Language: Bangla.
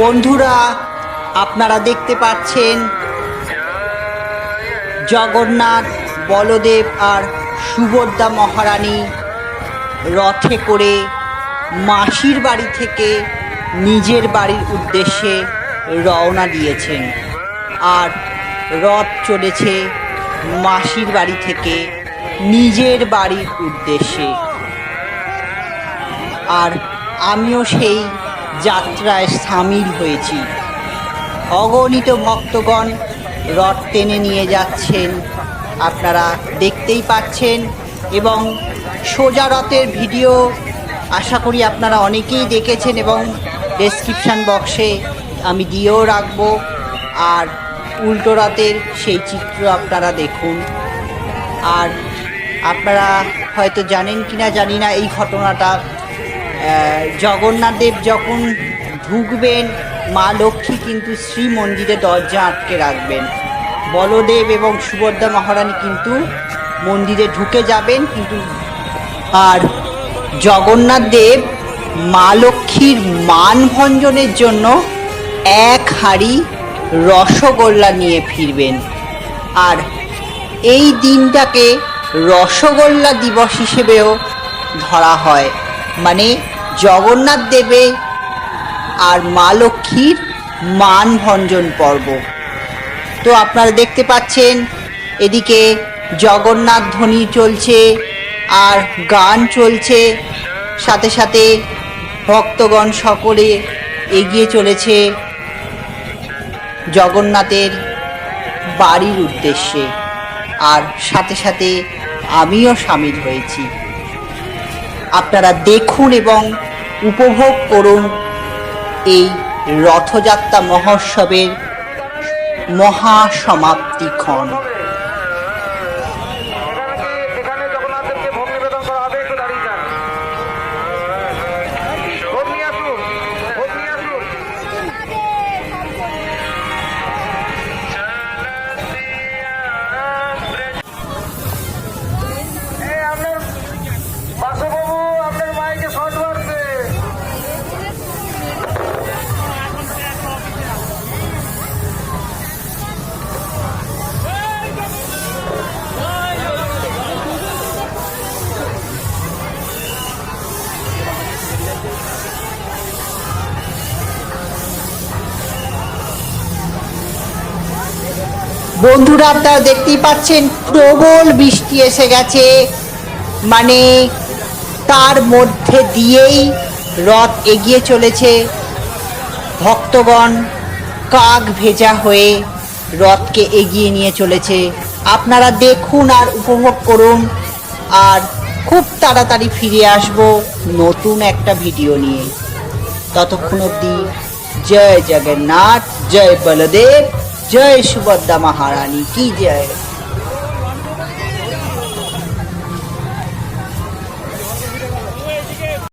বন্ধুরা, আপনারা দেখতে পাচ্ছেন জগন্নাথ, বলদেব আর সুভদ্রা মহারানী রথে করে মাসির বাড়ি থেকে নিজের বাড়ির উদ্দেশ্যে রওনা দিয়েছেন। আর রথ চলেছে মাসির বাড়ি থেকে নিজের বাড়ির উদ্দেশ্যে। আর আমিও সেই যাত্রায় সামিল হয়েছি। অগণিত ভক্তগণ রথ টেনে নিয়ে যাচ্ছেন। আপনারা দেখতেই পাচ্ছেন এবং সোজা রথের ভিডিও আশা করি আপনারা অনেকেই দেখেছেন এবং ডেসক্রিপশান বক্সে আমি দিয়েও রাখব। আর উল্টো রথের সেই চিত্র আপনারা দেখুন। আর আপনারা হয়তো জানেন কি না জানি না, এই ঘটনাটা আহ, জগন্নাথ দেব যখন ঢুকবেন মা লক্ষ্মী কিন্তু শ্রী মন্দিরে দরজা আটকে রাখবেন। বলদেব এবং সুভদ্রা মহারানী কিন্তু মন্দিরে ঢুকে যাবেন কিন্তু আর জগন্নাথ দেব মা লক্ষ্মীর মান ভঞ্জনের জন্য এক হাঁড়ি রসগোল্লা নিয়ে ফিরবেন। আর এই দিনটাকে রসগোল্লা দিবস হিসেবেও ধরা হয়। মানে জগন্নাথ দেবে আর মা লক্ষ্মীর মান ভঞ্জন পর্ব। তো আপনারা দেখতে পাচ্ছেন, এদিকে জগন্নাথ ধ্বনি চলছে আর গান চলছে। সাথে সাথে ভক্তগণ সকলে এগিয়ে চলেছে জগন্নাথের বাড়ির উদ্দেশ্যে। আর সাথে সাথে আমিও সামিল হয়েছি। আপনারা দেখুন এবং উপভোগ করুন এই রথযাত্রা মহোৎসবের মহাসমাপ্তিক্ষণ বন্ধুরা আপনারা দেখতেই পাচ্ছেন, প্রবল বৃষ্টি এসে গেছে। মানে তার মধ্যে দিয়েই রথ এগিয়ে চলেছে। ভক্তগণ কাক ভেজা হয়ে রথকে এগিয়ে নিয়ে চলেছে। আপনারা দেখুন আর উপভোগ করুন। আর খুব তাড়াতাড়ি ফিরে আসব নতুন একটা ভিডিও নিয়ে। ততক্ষণ অবধি জয় জগন্নাথ, জয় বলদেব। জয় সুভদ্রা মহারানী কি জয়?